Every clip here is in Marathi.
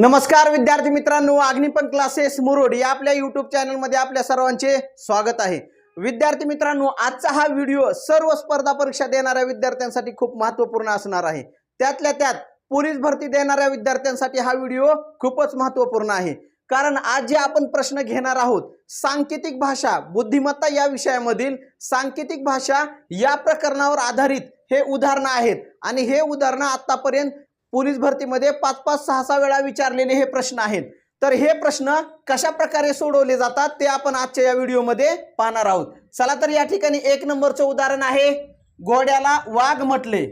नमस्कार विद्यार्थी मित्रांनो अग्निपण क्लासेस मुरुड या आपल्या यूट्यूब चॅनलमध्ये आपल्या सर्वांचे स्वागत आहे. विद्यार्थी मित्रांनो आजचा हा व्हिडिओ सर्व स्पर्धा परीक्षा देणाऱ्या विद्यार्थ्यांसाठी खूप महत्त्वपूर्ण असणार आहे. त्यातल्या त्यात पोलीस भरती देणाऱ्या विद्यार्थ्यांसाठी हा व्हिडिओ खूपच महत्त्वपूर्ण आहे. कारण आज जे आपण प्रश्न घेणार आहोत सांकेतिक भाषा बुद्धिमत्ता या विषयामधील सांकेतिक भाषा या प्रकरणावर आधारित हे उदाहरणं आहेत. आणि हे उदाहरणं आतापर्यंत पोलीस भरतीमध्ये पाच पाच सहा सहा वेळा विचारलेले हे प्रश्न आहेत. तर हे प्रश्न कशा प्रकारे सोडवले जातात ते आपण आजच्या या व्हिडिओमध्ये पाहणार आहोत. चला तर या ठिकाणी एक नंबरचं उदाहरण आहे. घोड्याला वाघ म्हटले.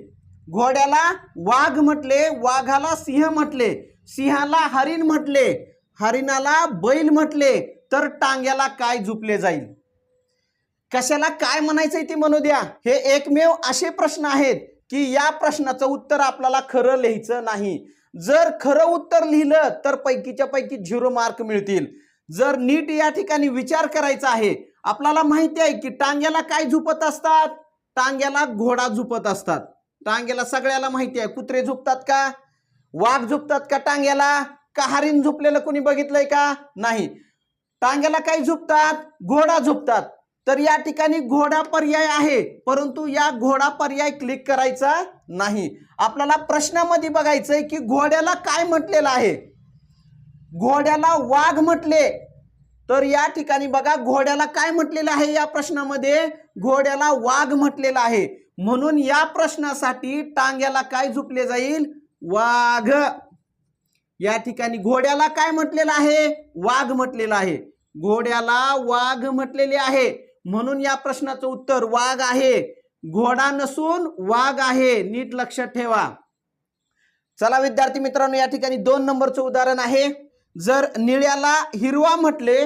घोड्याला वाघ म्हटले वाघाला सिंह म्हटले. सिंहाला हरिण म्हटले. हरिणाला बैल म्हटले. तर टांग्याला काय झुपले जाईल? कशाला काय म्हणायचंय ते म्हणू द्या. हे एकमेव असे प्रश्न आहेत. की या प्रश्नाचं उत्तर आपल्याला खरं लिहायचं नाही. जर खरं उत्तर लिहिलं तर पैकीच्या पैकी झिरो मार्क मिळतील. जर नीट या ठिकाणी विचार करायचा आहे आपल्याला माहिती आहे की टांग्याला काय झुपत असतात? टांग्याला घोडा झुपत असतात. टांग्याला सगळ्याला माहिती आहे. कुत्रे झुपतात का? वाघ झुपतात का टांग्याला? का हरिण झोपलेलं कोणी बघितलंय का? नाही. टांग्याला काय झुपतात? घोडा झुपतात. तर या ठिकाणी घोडा पर्याय आहे परंतु या घोडा पर्याय क्लिक करायचा नाही. आपल्याला प्रश्नामध्ये बघायचंय की घोड्याला काय म्हटलेलं आहे? घोड्याला वाघ म्हटले. तर या ठिकाणी बघा घोड्याला काय म्हटलेलं आहे या प्रश्नामध्ये? घोड्याला वाघ म्हटलेलं आहे. म्हणून या प्रश्नासाठी टांग्याला काय झुपले जाईल? वाघ. या ठिकाणी घोड्याला काय म्हटलेलं आहे? वाघ म्हटलेलं आहे. घोड्याला वाघ म्हटलेले आहे. म्हणून या प्रश्नाचं उत्तर वाघ आहे. घोडा नसून वाघ आहे. नीट लक्षात ठेवा. चला विद्यार्थी मित्रांनो या ठिकाणी दोन नंबरचं उदाहरण आहे. जर निळ्याला हिरवा म्हटले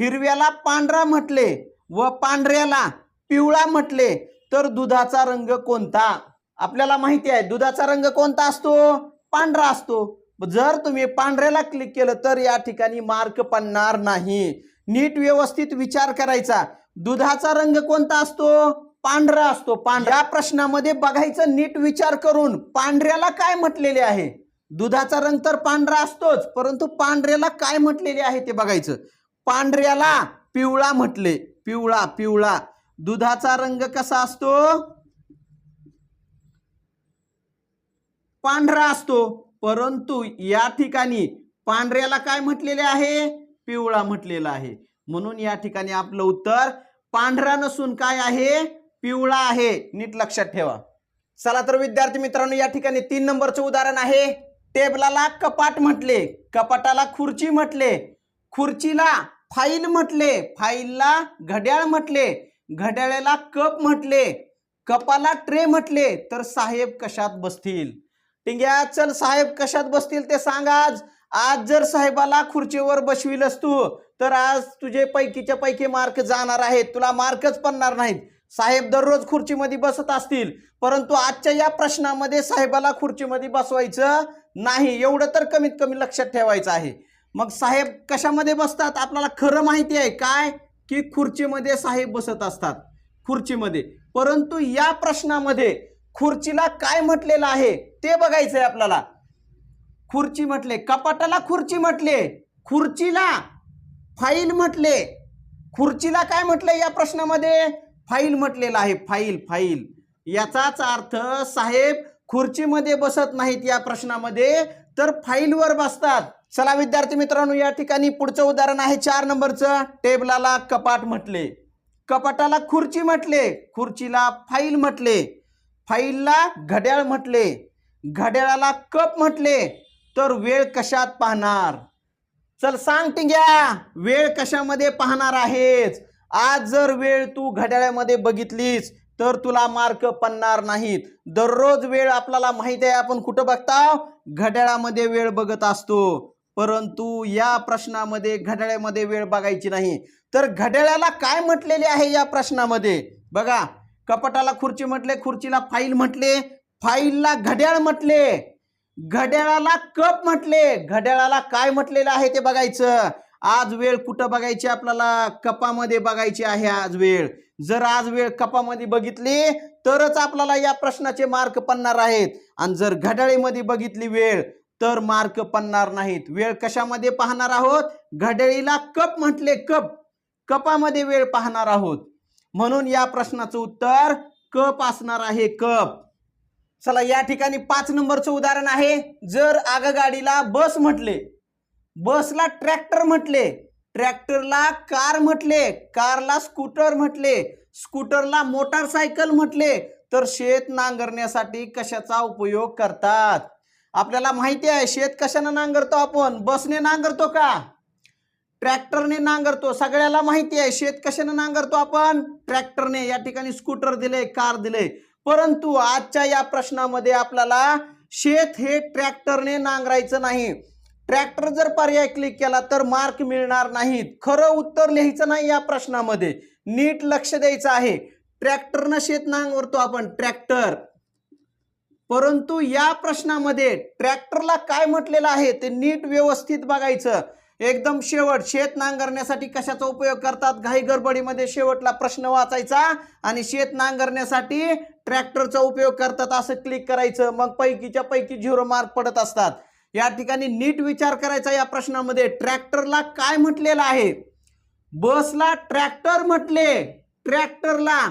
हिरव्याला पांढरा म्हटले व पांढऱ्याला पिवळा म्हटले तर दुधाचा रंग कोणता? आपल्याला माहिती आहे दुधाचा रंग कोणता असतो? पांढरा असतो. जर तुम्ही पांढऱ्याला क्लिक केलं तर या ठिकाणी मार्क पडणार नाही. नीट व्यवस्थित विचार करायचा. दुधाचा रंग कोणता असतो? पांढरा असतो. पांढऱ्या प्रश्नामध्ये बघायचं नीट विचार करून पांढऱ्याला काय म्हटलेले आहे? दुधाचा रंग तर पांढरा असतोच परंतु पांढऱ्याला काय म्हटलेले आहे ते बघायचं. पांढऱ्याला पिवळा म्हटले. पिवळा पिवळा. दुधाचा रंग कसा असतो? पांढरा असतो. परंतु या ठिकाणी पांढऱ्याला काय म्हटलेले आहे? पिवळा म्हटलेला आहे. म्हणून या ठिकाणी आपलं उत्तर पांढरा नसून काय आहे? पिवळा आहे. नीट लक्षात ठेवा. चला तर विद्यार्थी मित्रांनो या ठिकाणी तीन नंबरचं उदाहरण आहे. टेबलाला कपाट म्हटले. कपाटाला खुर्ची म्हटले. खुर्चीला फाईल म्हटले. फाईलला घड्याळ म्हटले. घड्याळाला कप म्हटले. कपाला ट्रे म्हटले. तर साहेब कशात बसतील? टिंग्या चल साहेब कशात बसतील ते सांग आज. आज जर साहेबाला खुर्चीवर बसविलस तू तर आज तुझे पैकीच्या पैकी मार्क जाणार आहेत. तुला मार्कच पडणार नाहीत. साहेब दररोज खुर्चीमध्ये बसत असतील. परंतु आजच्या या प्रश्नामध्ये साहेबाला खुर्चीमध्ये बसवायचं नाही. एवढं तर कमीत कमी लक्षात ठेवायचं आहे. मग साहेब कशामध्ये बसतात? आपल्याला खरं माहिती आहे काय? की खुर्चीमध्ये साहेब बसत असतात. खुर्चीमध्ये. परंतु या प्रश्नामध्ये खुर्चीला काय म्हटलेलं आहे? ते बघायचंय आपल्याला. खुर्ची म्हटले कपाटाला खुर्ची म्हटले. खुर्चीला फाईल म्हटले. खुर्चीला काय म्हटलंय या प्रश्नामध्ये? फाईल म्हटलेलं आहे फाईल फाईल. याचाच अर्थ साहेब खुर्चीमध्ये बसत नाहीत या प्रश्नामध्ये तर फाईलवर बसतात. चला विद्यार्थी मित्रांनो या ठिकाणी पुढचं उदाहरण आहे चार नंबरचं. टेबलाला कपाट म्हटले. कपाटाला खुर्ची म्हटले. खुर्चीला फाईल म्हटले. फाईलला घड्याळ म्हटले. घड्याळाला कप म्हटले. तर वेळ कशात पाहणार? चल सांग टिंग्या वेळ कशामध्ये पाहणार आहेस? आज जर वेळ तू घड्याळामध्ये बघितलीस तर तुला मार्क पडणार नाहीत. दररोज वेळ आपल्याला माहीत आहे आपण कुठं बघता? घड्याळामध्ये वेळ बघत असतो. परंतु या प्रश्नामध्ये घड्याळामध्ये वेळ बघायची नाही. तर घड्याळाला काय म्हटलेले आहे या प्रश्नामध्ये? बघा कपाटाला खुर्ची म्हटले खुर्चीला फाईल म्हटले फाईलला घड्याळ म्हटले. घड्याळाला कप म्हटले. घड्याळाला काय म्हटलेलं आहे ते बघायचं. आज वेळ कुठं बघायची आपल्याला? कपामध्ये बघायची आहे आज वेळ. जर आज वेळ कपामध्ये बघितली तरच आपल्याला या प्रश्नाचे मार्क पडणार आहेत. आणि जर घड्याळीमध्ये बघितली वेळ तर मार्क पडणार नाहीत. वेळ कशामध्ये पाहणार आहोत? घड्याळीला कप म्हटले कप. कपामध्ये वेळ पाहणार आहोत. म्हणून या प्रश्नाचं उत्तर कप असणार आहे कप. चला या ठिकाणी पाच नंबरचं उदाहरण आहे. जर आगगाडीला बस म्हटले बसला ट्रॅक्टर म्हटले ट्रॅक्टरला कार म्हटले कारला स्कूटर म्हटले स्कूटरला मोटारसायकल म्हटले तर शेत नांगरण्यासाठी कशाचा उपयोग करतात? आपल्याला माहिती आहे शेत कशानं नांगरतो आपण? बसने नांगरतो का? ट्रॅक्टरने नांगरतो. सगळ्याला माहिती आहे शेत कशाने नांगरतो आपण? ट्रॅक्टरने. या ठिकाणी स्कूटर दिले कार दिले. परंतु आजच्या या प्रश्नामध्ये आपल्याला शेत हे ट्रॅक्टरने नांगरायचं नाही. ट्रॅक्टर जर पर्याय क्लिक केला तर मार्क मिळणार नाहीत. खरं उत्तर लिहायचं नाही या प्रश्नामध्ये. नीट लक्ष द्यायचं आहे. ट्रॅक्टरनं शेत नांगरतो आपण. ट्रॅक्टर. परंतु या प्रश्नामध्ये ट्रॅक्टरला काय म्हटलेलं आहे ते नीट व्यवस्थित बघायचं. एकदम शेवट शेत नांगरण्यासाठी कशाचा उपयोग करतात? घाई गडबडीमध्ये शेवटला प्रश्न वाचायचा आणि शेत नांगरण्यासाठी ट्रॅक्टरचा उपयोग करतात असं क्लिक करायचं. मग पैकीच्या पैकी झिरो मार्क पडत असतात. या ठिकाणी नीट विचार करायचा या प्रश्नामध्ये. ट्रॅक्टरला काय म्हटलेलं आहे? बसला ट्रॅक्टर म्हटले. ट्रॅक्टरला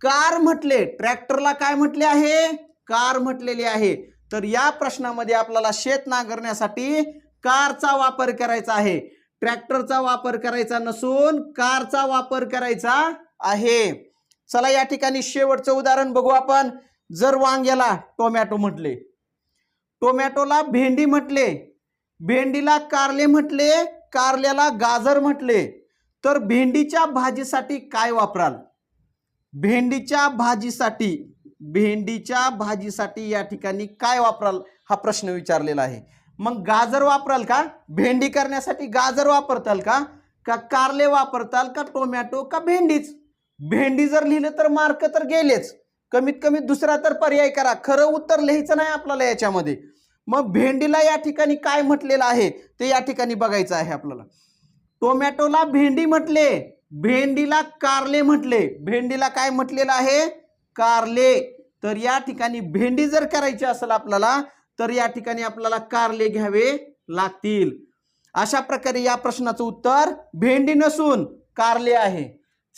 कार म्हटले. ट्रॅक्टरला काय म्हटले आहे? कार म्हटलेली आहे. तर या प्रश्नामध्ये आपल्याला शेत नांगरण्यासाठी कारचा वापर करायचा आहे. ट्रॅक्टरचा वापर करायचा नसून कारचा वापर करायचा आहे. चला या ठिकाणी शेवटचं उदाहरण बघू आपण. जर वांग्याला टोमॅटो म्हटले. टोमॅटोला भेंडी म्हटले. भेंडीला कारले म्हटले. कारल्याला गाजर म्हटले. तर भेंडीच्या भाजीसाठी काय वापराल? भेंडीच्या भाजीसाठी भेंडीच्या भाजीसाठी या ठिकाणी काय वापराल? हा प्रश्न विचारलेला आहे. मग गाजर वापराल का? भेंडी करण्यासाठी गाजर वापरताल का? का कारले वापरताल का टोमॅटो का भेंडीच? भेंडी जर लिहिलं तर मार्क तर गेलेच. कमीत कमी दुसरा तर पर्याय करा. खरं उत्तर लिहायचं नाही आपल्याला याच्यामध्ये. मग भेंडीला या ठिकाणी काय म्हटलेलं आहे? ते या ठिकाणी बघायचं आहे आपल्याला. टोमॅटोला भेंडी म्हटले. भेंडीला कारले म्हटले. भेंडीला काय म्हटलेलं आहे? कारले. तर या ठिकाणी भेंडी जर करायची असेल आपल्याला तर या ठिकाणी आपल्याला कारले घ्यावे लागतील. अशा प्रकारे या प्रश्नाचं उत्तर भेंडी नसून कारले आहे.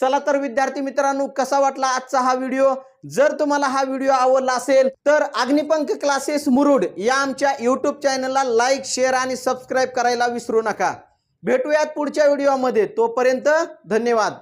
चला तर विद्यार्थी मित्रांनो कसा वाटला आजचा हा व्हिडिओ? जर तुम्हाला हा व्हिडिओ आवडला असेल तर अग्निपंख क्लासेस मुरुड या आमच्या युट्यूब चॅनलला लाईक शेअर आणि सबस्क्राईब करायला विसरू नका. भेटूयात पुढच्या व्हिडिओमध्ये. तोपर्यंत धन्यवाद.